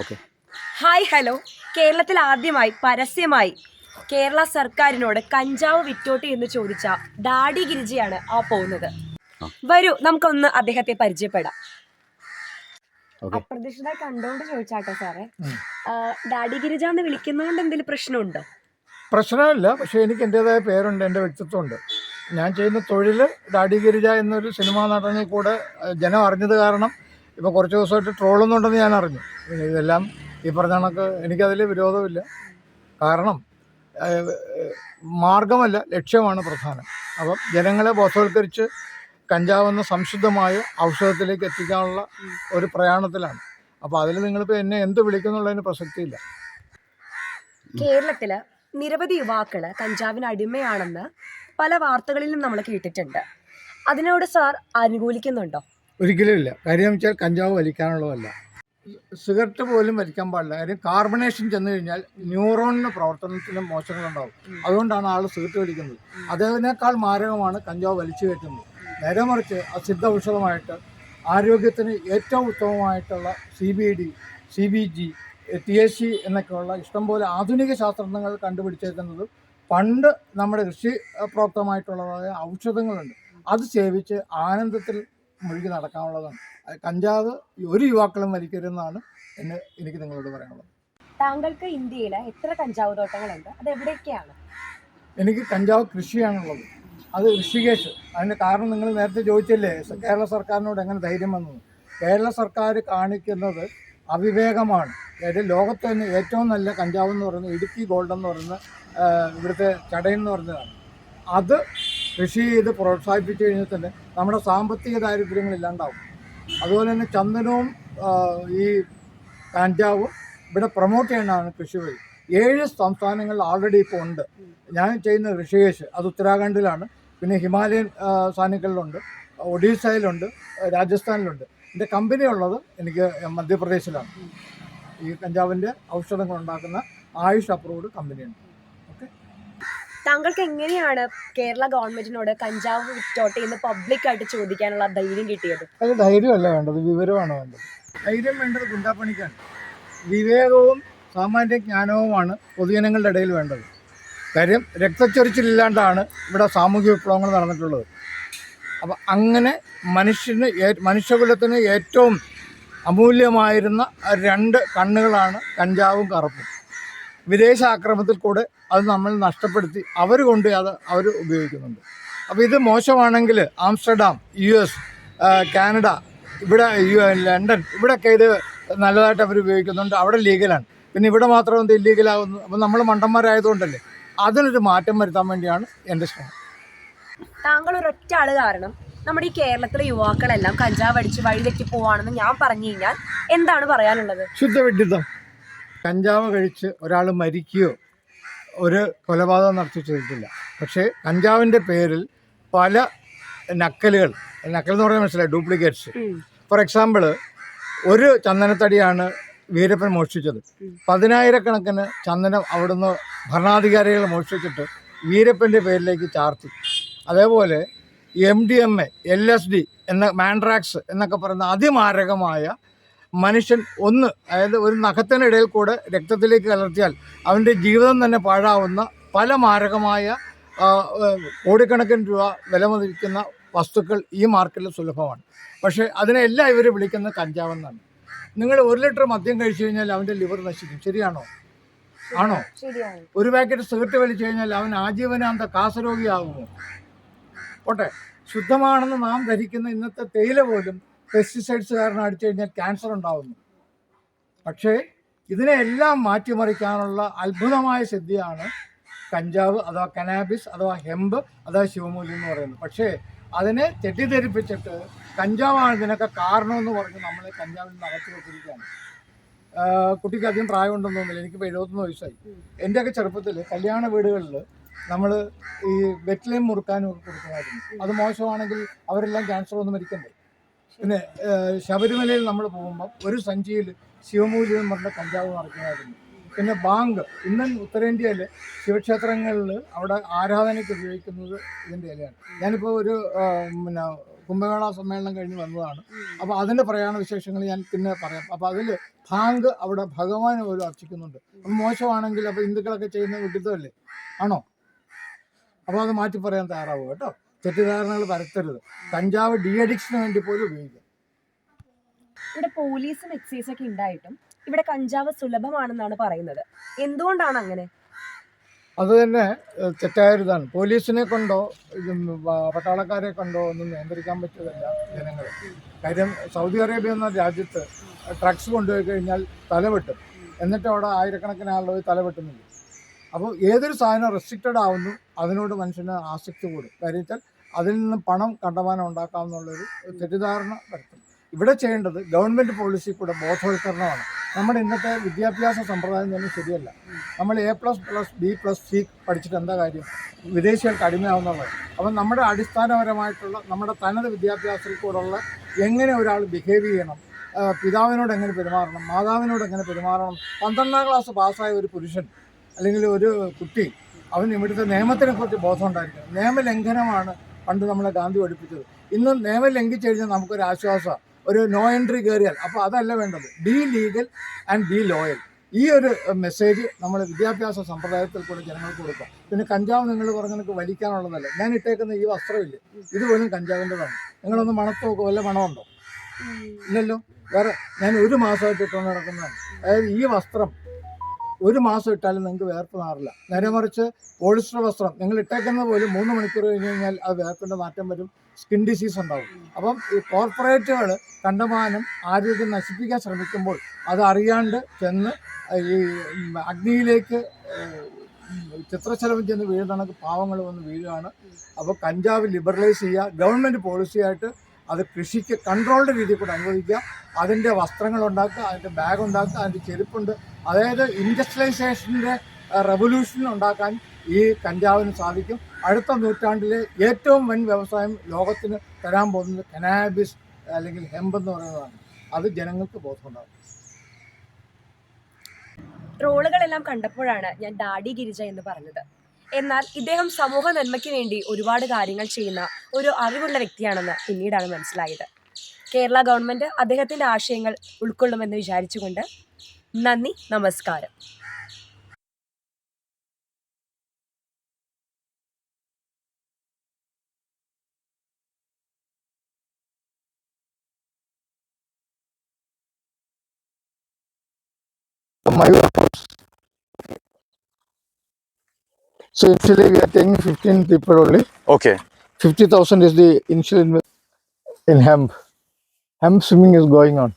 Okay. Hi hello. കേരളത്തിൽ ആദ്യമായി പരസ്യമായി കേരള സർക്കാരിനോട് കഞ്ചാവ് വിറ്റോട്ടെ എന്ന് ചോദിച്ച ഡാഡി ഗിരിജയാണ് ആ പോകുന്നത്. വരൂ നമുക്കൊന്ന് അദ്ദേഹത്തെ പരിചയപ്പെടാം. അപ്രതീക്ഷിതമായി കണ്ടോണ്ട് ചോദിച്ചാട്ടോ സാറേ. ഡാഡി ഗിരിജ എന്ന് വിളിക്കുന്നതുകൊണ്ട് എന്തെങ്കിലും പ്രശ്നമുണ്ടോ? പ്രശ്നമില്ല പക്ഷേ എനിക്ക് എന്റെതായ പേരുണ്ട് എന്റെ വ്യക്തിത്വമുണ്ട്. ഞാൻ ചെയ്യുന്ന തൊഴിൽ ഡാഡി ഗിരിജ എന്നൊരു സിനിമാ നടനെ കൂടെ ജനം അറിഞ്ഞത് കാരണം ഇപ്പോൾ കുറച്ച് ദിവസമായിട്ട് ട്രോളുന്നുണ്ടെന്ന് ഞാൻ അറിഞ്ഞു. ഇതെല്ലാം ഈ പറഞ്ഞ കണക്ക് എനിക്കതിൽ വിരോധമില്ല. കാരണം മാർഗമല്ല ലക്ഷ്യമാണ് പ്രധാനം. അപ്പം ജനങ്ങളെ ബോധവൽക്കരിച്ച് കഞ്ചാവെന്ന സംശുദ്ധമായ ഔഷധത്തിലേക്ക് എത്തിക്കാനുള്ള ഒരു പ്രയാണത്തിലാണ്. അപ്പോൾ അതിൽ നിങ്ങളിപ്പോൾ എന്നെ എന്ത് വിളിക്കുന്നുള്ളതിന് പ്രസക്തിയില്ല. കേരളത്തിൽ നിരവധി യുവാക്കൾ കഞ്ചാവിന് അടിമയാണെന്ന് പല വാർത്തകളിലും നമ്മൾ കേട്ടിട്ടുണ്ട്. അതിനോട് സാർ അനുകൂലിക്കുന്നുണ്ടോ? ഒരിക്കലും ഇല്ല. കാര്യം വെച്ചാൽ കഞ്ചാവ് വലിക്കാനുള്ളതല്ല. സിഗരറ്റ് പോലും വലിക്കാൻ പാടില്ല. കാര്യം കാർബണേഷൻ ചെന്ന് കഴിഞ്ഞാൽ ന്യൂറോണിന് പ്രവർത്തനത്തിലും മോശങ്ങളുണ്ടാവും. അതുകൊണ്ടാണ് ആൾ സിഗരറ്റ് വലിക്കുന്നത്. അതിനേക്കാൾ മാരകമാണ് കഞ്ചാവ് വലിച്ചു കയറ്റുന്നത്. നേരെ മറിച്ച് അസിദ്ധ ഔഷധമായിട്ട് ആരോഗ്യത്തിന് ഏറ്റവും ഉത്തമമായിട്ടുള്ള C B D C B G T S C എന്നൊക്കെയുള്ള ഇഷ്ടംപോലെ ആധുനിക ശാസ്ത്രജ്ഞങ്ങൾ കണ്ടുപിടിച്ചേക്കുന്നത് പണ്ട് നമ്മുടെ കൃഷി പ്രോക്തമായിട്ടുള്ളതായ ഔഷധങ്ങളുണ്ട്. അത് സേവിച്ച് ആനന്ദത്തിൽ മുഴുകി നടക്കാനുള്ളതാണ്. കഞ്ചാവ് ഒരു യുവാക്കളും വലിക്കരുതെന്നാണ് എന്നെ എനിക്ക് നിങ്ങളോട് പറയാനുള്ളത്. താങ്കൾക്ക് ഇന്ത്യയിൽ എത്ര കഞ്ചാവ് തോട്ടങ്ങളുണ്ട്? അത് എവിടെയൊക്കെയാണ്? എനിക്ക് കഞ്ചാവ് കൃഷിയാണുള്ളത്. അത് ഋഷികേഷ് അതിന് കാരണം നിങ്ങൾ നേരത്തെ ചോദിച്ചില്ലേ കേരള സർക്കാരിനോട് എങ്ങനെ ധൈര്യം വന്നത് കേരള സർക്കാർ കാണിക്കുന്നത് അവിവേകമാണ്. അതായത് ലോകത്ത് തന്നെ ഏറ്റവും നല്ല കഞ്ചാവ് എന്ന് പറയുന്നത് ഇടുക്കി ഗോൾഡ് എന്ന് പറയുന്ന ഇവിടുത്തെ ചടയെന്ന് എന്ന് പറയുന്നതാണ്. അത് കൃഷി ചെയ്ത് പ്രോത്സാഹിപ്പിച്ചു കഴിഞ്ഞാൽ തന്നെ നമ്മുടെ സാമ്പത്തിക ദാരിദ്ര്യങ്ങൾ ഇല്ലാണ്ടാവും. അതുപോലെ തന്നെ ചന്ദനവും ഈ കഞ്ചാവും ഇവിടെ പ്രൊമോട്ട് ചെയ്യാനാണ് കൃഷി വഴി. ഏഴ് സംസ്ഥാനങ്ങൾ ആൾറെഡി ഇപ്പോൾ ഉണ്ട്. ഞാൻ ചെയ്യുന്ന ഋഷികേശ് അത് ഉത്തരാഖണ്ഡിലാണ്. പിന്നെ ഹിമാലയൻ സാധനങ്ങളിലുണ്ട് ഒഡീഷയിലുണ്ട് രാജസ്ഥാനിലുണ്ട്. എന്റെ കമ്പനി ഉള്ളത് എനിക്ക് മധ്യപ്രദേശിലാണ്. ഈ കഞ്ചാവിന്റെ ഔഷധങ്ങൾ ഉണ്ടാക്കുന്ന ആയുഷ് അപ്രൂവ്ഡ് കമ്പനിയുണ്ട് താങ്കൾക്ക് എങ്ങനെയാണ് കേരള ഗവൺമെന്റിനോട് കഞ്ചാവ് വിറ്റോട്ടെ എന്ന് പബ്ലിക്കായിട്ട് ചോദിക്കാനുള്ള ധൈര്യം കിട്ടിയത്? അത് ധൈര്യമല്ല വേണ്ടത് വിവരമാണ് വേണ്ടത്. ധൈര്യം വേണ്ടത് ഗുണ്ടാപ്പണിക്കാണ്. വിവേകവും സാമാന്യ ജ്ഞാനവുമാണ് പൊതുജനങ്ങളുടെ ഇടയിൽ വേണ്ടത്. കാര്യം രക്തച്ചൊരിച്ചിലില്ലാണ്ടാണ് ഇവിടെ സാമൂഹ്യ വിപ്ലവങ്ങൾ നടന്നിട്ടുള്ളത്. അപ്പം അങ്ങനെ മനുഷ്യന് മനുഷ്യകുലത്തിന് ഏറ്റവും അമൂല്യമായിരുന്ന രണ്ട് കണ്ണുകളാണ് കഞ്ചാവും കറുപ്പും. വിദേശ ആക്രമണത്തിൽ കൂടെ അത് നമ്മൾ നഷ്ടപ്പെടുത്തി അവർ കൊണ്ട് അത് അവർ ഉപയോഗിക്കുന്നുണ്ട്. അപ്പോൾ ഇത് മോശമാണെങ്കിൽ ആംസ്റ്റർഡാം യു എസ് കാനഡ ഇവിടെ യു ലണ്ടൻ ഇവിടെയൊക്കെ ഇത് നല്ലതായിട്ട് അവർ ഉപയോഗിക്കുന്നുണ്ട്. അവിടെ ലീഗലാണ്. പിന്നെ ഇവിടെ മാത്രം എന്ത് ഇല്ലീഗലാകുന്നു അപ്പോൾ നമ്മൾ മണ്ടന്മാരായതുകൊണ്ടല്ലേ? അതിനൊരു മാറ്റം വരുത്താൻ വേണ്ടിയാണ് എന്റെ ശ്രമം. താങ്കൾ ഒരൊറ്റ ആൾ കാരണം നമ്മുടെ ഈ കേരളത്തിലെ യുവാക്കളെല്ലാം കഞ്ചാവ് അടിച്ച് വഴിതെറ്റി പോവാണെന്ന് ഞാൻ പറഞ്ഞു കഴിഞ്ഞാൽ എന്താണ് പറയാനുള്ളത്? ശുദ്ധവിഡിതം കഞ്ചാവ് കഴിച്ച് ഒരാൾ മരിക്കുകയോ ഒരു കൊലപാതകം നടത്തി ചെയ്തിട്ടില്ല. പക്ഷേ കഞ്ചാവിന്റെ പേരിൽ പല നക്കലുകൾ നക്കൽ എന്ന് പറഞ്ഞാൽ മനസ്സിലായി? ഡ്യൂപ്ലിക്കേറ്റ്സ്. ഫോർ എക്സാമ്പിൾ ഒരു ചന്ദനത്തടിയാണ് വീരപ്പൻ മോഷ്ടിച്ചത്. പതിനായിരക്കണക്കിന് ചന്ദനം അവിടുന്ന് ഭരണാധികാരികൾ മോഷ്ടിച്ചിട്ട് വീരപ്പന്റെ പേരിലേക്ക് ചാർത്തി. അതേപോലെ M D M A L S D എന്ന മാൻഡ്രാക്സ് എന്നൊക്കെ പറയുന്ന അതിമാരകമായ മനുഷ്യൻ ഒന്ന് അതായത് ഒരു നഖത്തിനിടയിൽ കൂടെ രക്തത്തിലേക്ക് കലർത്തിയാൽ അവന്റെ ജീവിതം തന്നെ പാഴാവുന്ന പല മാരകമായ കോടിക്കണക്കിന് രൂപ വില മതിക്കുന്ന വസ്തുക്കൾ ഈ മാർക്കറ്റിൽ സുലഭമാണ്. പക്ഷേ അതിനെല്ലാം ഇവർ വിളിക്കുന്ന കഞ്ചാവെന്നാണ്. നിങ്ങൾ ഒരു ലിറ്റർ മദ്യം കഴിച്ചു കഴിഞ്ഞാൽ അവന്റെ ലിവർ നശിക്കും. ശരിയാണോ? ആണോ? ഒരു പാക്കറ്റ് സിഗരറ്റ് വലിച്ചു കഴിഞ്ഞാൽ അവൻ ആജീവനാന്ത കാസരോഗിയാകുമോ പോട്ടെ. ശുദ്ധമാണെന്ന് നാം ധരിക്കുന്ന ഇന്നത്തെ തേയില പോലും പെസ്റ്റിസൈഡ്സ് കാരണം അടിച്ചു കഴിഞ്ഞാൽ ക്യാൻസർ ഉണ്ടാവുന്നു. പക്ഷേ ഇതിനെല്ലാം മാറ്റിമറിക്കാനുള്ള അത്ഭുതമായ സിദ്ധിയാണ് കഞ്ചാവ് അഥവാ കനാബിസ് അഥവാ ഹെമ്പ് അഥവാ ശിവമൂലി എന്ന് പറയുന്നത്. പക്ഷേ അതിനെ തെറ്റിദ്ധരിപ്പിച്ചിട്ട് കഞ്ചാവാണ് ഇതിനൊക്കെ കാരണമെന്ന് പറഞ്ഞ് നമ്മൾ കഞ്ചാവിൽ നിന്ന് അകറ്റി വെച്ചിരിക്കുകയാണ്. കുട്ടിക്ക് അധികം പ്രായമുണ്ടെന്ന് തോന്നുന്നില്ല. എനിക്കിപ്പോൾ എഴുപത്തൊന്ന് വയസ്സായി. എന്റെയൊക്കെ ചെറുപ്പത്തിൽ കല്യാണ വീടുകളിൽ നമ്മൾ ഈ വെറ്റിലയും മുറുക്കാനും കൊടുക്കുമായിരുന്നു അത് മോശമാണെങ്കിൽ അവരെല്ലാം ക്യാൻസർ വന്ന് മരിക്കണ്ടേ? പിന്നെ ശബരിമലയിൽ നമ്മൾ പോകുമ്പം ഒരു സഞ്ചിയിൽ ശിവമൂലി എന്ന് പറഞ്ഞ കഞ്ചാവ് നടക്കുന്നതായിരുന്നു. പിന്നെ ബാങ്ക് ഇന്ന് ഉത്തരേന്ത്യയിൽ ശിവക്ഷേത്രങ്ങളിൽ അവിടെ ആരാധനയ്ക്ക് ഉപയോഗിക്കുന്നത് ഇതിന്റെ ഇലയാണ്. ഞാനിപ്പോൾ ഒരു പിന്നെ കുംഭമേള സമ്മേളനം കഴിഞ്ഞ് വന്നതാണ്. അപ്പോൾ അതിന്റെ പ്രയാണ വിശേഷങ്ങൾ ഞാൻ പിന്നെ പറയാം. അപ്പോൾ അതിൽ ഭാങ്ക് അവിടെ ഭഗവാനെ പോലും അർച്ചിക്കുന്നുണ്ട്. അപ്പം മോശമാണെങ്കിൽ അപ്പോൾ ഹിന്ദുക്കളൊക്കെ ചെയ്യുന്ന വിഡിത്തമല്ലേ ആണോ? അപ്പോൾ അത് മാറ്റി പറയാൻ തയ്യാറാവും കേട്ടോ. തെറ്റിദ്ധാരണകൾ പരത്തരുത്. കഞ്ചാവ് ഡി അഡിക്ഷന് വേണ്ടി പോലും ഉപയോഗിക്കാം. ഇവിടെ പോലീസും എക്സൈസും ഒക്കെ ഉണ്ടായിട്ടും ഇവിടെ കഞ്ചാവ് സുലഭമാണെന്നാണ് പറയുന്നത്. എന്തുകൊണ്ടാണ് അങ്ങനെ? അത് തന്നെ തെറ്റായൊരിതാണ് പോലീസിനെ കൊണ്ടോ പട്ടാളക്കാരെ കൊണ്ടോ ഒന്നും നിയന്ത്രിക്കാൻ പറ്റിയതല്ല ജനങ്ങൾ കാര്യം സൗദി അറേബ്യ എന്ന രാജ്യത്ത് ഡ്രഗ്സ് കൊണ്ടുപോയി കഴിഞ്ഞാൽ തലവെട്ടും. എന്നിട്ട് അവിടെ ആയിരക്കണക്കിന് ആളുകൾ തലവെട്ടുന്നില്ല. അപ്പോൾ ഏതൊരു സാധനം റെസ്ട്രിക്റ്റഡ് ആവുന്നു. അതിനോട് മനുഷ്യന് ആസക്തി കൂടും. കാര്യം വെച്ചാൽ അതിൽ നിന്ന് പണം കണ്ടമാനം ഉണ്ടാക്കാമെന്നുള്ളൊരു തെറ്റിദ്ധാരണ വരുത്തും. ഇവിടെ ചെയ്യേണ്ടത് ഗവൺമെന്റ് പോളിസി കൂടെ ബോധവൽക്കരണമാണ്. നമ്മുടെ ഇന്നത്തെ വിദ്യാഭ്യാസ സമ്പ്രദായം തന്നെ ശരിയല്ല. നമ്മൾ A plus plus B plus C പഠിച്ചിട്ട് എന്താ കാര്യം? വിദേശികൾക്ക് അടിമയാവുന്നുള്ളത് അപ്പം നമ്മുടെ അടിസ്ഥാനപരമായിട്ടുള്ള നമ്മുടെ തനത് വിദ്യാഭ്യാസത്തിൽ കൂടെയുള്ള എങ്ങനെ ഒരാൾ ബിഹേവ് ചെയ്യണം പിതാവിനോട് എങ്ങനെ പെരുമാറണം മാതാവിനോട് എങ്ങനെ പെരുമാറണം പന്ത്രണ്ടാം ക്ലാസ് പാസ്സായ ഒരു പുരുഷൻ അല്ലെങ്കിൽ ഒരു കുട്ടി അവൻ ഇവിടുത്തെ നിയമത്തിനെ കുറിച്ച് ബോധം ഉണ്ടായിരിക്കണം നിയമലംഘനമാണ് പണ്ട് നമ്മളെ ഗാന്ധി പഠിപ്പിച്ചത്. ഇന്ന് നിയമം ലംഘിച്ചു കഴിഞ്ഞാൽ നമുക്കൊരു ആശ്വാസം ഒരു നോ എൻട്രി കയറിയാൽ അപ്പോൾ അതല്ല വേണ്ടത്. Be legal and be loyal ഈ ഒരു മെസ്സേജ് നമ്മൾ വിദ്യാഭ്യാസ സമ്പ്രദായത്തിൽ കൂടെ ജനങ്ങൾക്ക് കൊടുക്കാം. പിന്നെ കഞ്ചാവ് നിങ്ങൾ പറഞ്ഞ നിനക്ക് വലിക്കാനുള്ളതല്ല. ഞാൻ ഇട്ടേക്കുന്ന ഈ വസ്ത്രമില്ല? ഇതുപോലും കഞ്ചാവിന്റെതാണ് നിങ്ങളൊന്ന് മണത്തോ വല്ല മണമുണ്ടോ? ഇല്ലല്ലോ. വേറെ ഞാൻ ഒരു മാസമായിട്ട് ഇട്ടുകൊണ്ട് നടക്കുന്നതാണ്. അതായത് ഈ വസ്ത്രം ഒരു മാസം ഇട്ടാലും നിങ്ങൾക്ക് വേർപ്പ് മാറില്ല. നേരെ മറിച്ച് പോളിസ്റ്റർ വസ്ത്രം നിങ്ങൾ ഇട്ടേക്കുന്നത് പോലും മൂന്ന് മണിക്കൂർ കഴിഞ്ഞ് കഴിഞ്ഞാൽ അത് വേർപ്പിന്റെ മാറ്റം വരും. സ്കിൻ ഡിസീസ് ഉണ്ടാവും. അപ്പം ഈ കോർപ്പറേറ്റുകൾ കണ്ടമാനം ആരോഗ്യം നശിപ്പിക്കാൻ ശ്രമിക്കുമ്പോൾ അത് അറിയാണ്ട് ചെന്ന് ഈ അഗ്നിയിലേക്ക് ചിത്രശലഭം ചെന്ന് വീഴുന്നണക്ക് പാവങ്ങൾ വന്ന് വീഴുകയാണ്. അപ്പോൾ കഞ്ചാവ് ലിബറലൈസ് ചെയ്യുക. ഗവൺമെന്റ് പോളിസിയായിട്ട് അത് കൃഷിക്ക് കൺട്രോൾഡ് രീതിയിൽ കൂടെ അനുവദിക്കുക. അതിന്റെ വസ്ത്രങ്ങൾ ഉണ്ടാക്കുക അതിന്റെ ബാഗ് ഉണ്ടാക്കുക അതിന്റെ ചെരുപ്പുണ്ട്. അതായത് ഇൻഡസ്ട്രിയലൈസേഷന്റെ റെവല്യൂഷൻ ഉണ്ടാക്കാൻ ഈ കഞ്ചാവിന് സാധിക്കും. അടുത്ത നൂറ്റാണ്ടിലെ ഏറ്റവും വൻ വ്യവസായം ലോകത്തിന് തരാൻ പോകുന്നത് കനാബിസ് അല്ലെങ്കിൽ ഹെമ്പ് എന്ന് പറയുന്നതാണ്. അത് ജനങ്ങൾക്ക് ബോധമുണ്ടാകും. ട്രോളുകളെല്ലാം കണ്ടപ്പോഴാണ് ഞാൻ ഡാഡി ഗിരിജ എന്ന് പറഞ്ഞത്. എന്നാൽ ഇദ്ദേഹം സമൂഹ നന്മയ്ക്ക് വേണ്ടി ഒരുപാട് കാര്യങ്ങൾ ചെയ്യുന്ന ഒരു അറിവുള്ള വ്യക്തിയാണെന്ന് പിന്നീടാണ് മനസ്സിലായത്. കേരള ഗവൺമെന്റ് അദ്ദേഹത്തിന്റെ ആശയങ്ങൾ ഉൾക്കൊള്ളുമെന്ന് വിചാരിച്ചുകൊണ്ട് നന്ദി നമസ്കാരം. So initially we are taking 15 people only. Okay. 50,000 is the initial inve- in hemp. Hemp swimming is going on.